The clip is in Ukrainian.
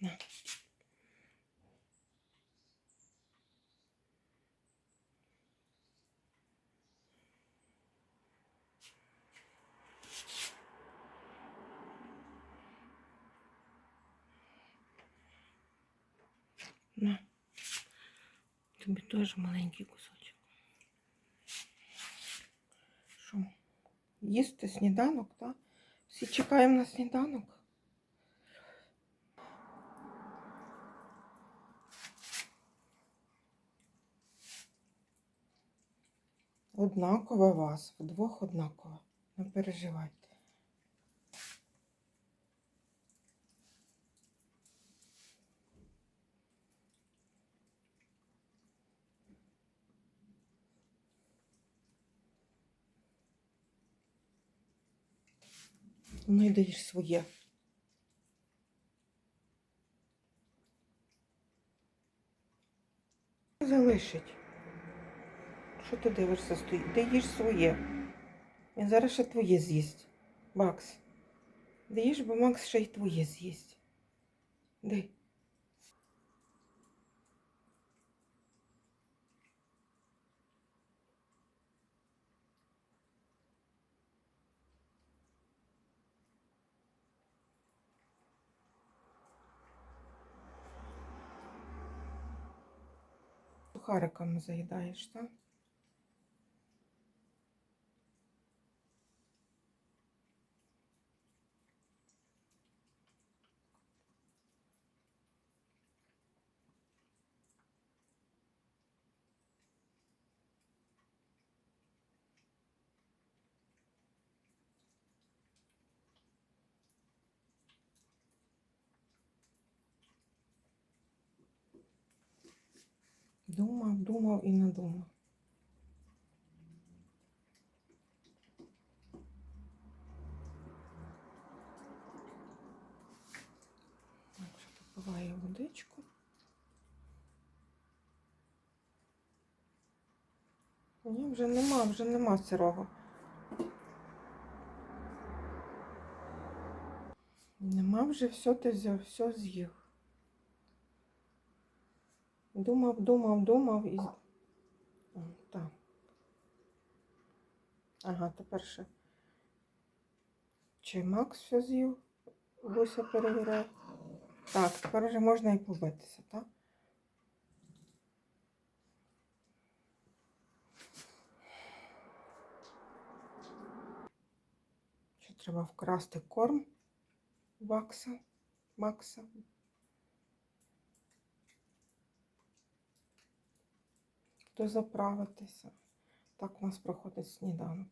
На. На. Тобі теж маленький кусочок. Що? Їсти сніданок, так? Всі чекаємо на сніданок. Однаково вас, вдвох однаково. Не переживайте. Даєш своє. Залишить. Що ти дивишся стоїть? Ти їж своє. Він зараз ще твоє з'їсть. Макс. Де їж, бо Макс ще й твоє з'їсть. Де? Сухариками заїдаєш, так? Думав, думав і надумав. Попиваю водичку. Ні, вже нема, вже нема сирого. Нема вже все ти все з'їв. Думав, думав, думав і. Так. Ага, тепер ще. Чи Макс все з'їв? Буся перевіряє. Так, тепер вже можна і побитися, так? Ще треба вкрасти корм Бакса, Макса. Дозаправитися. Так у нас проходить сніданок.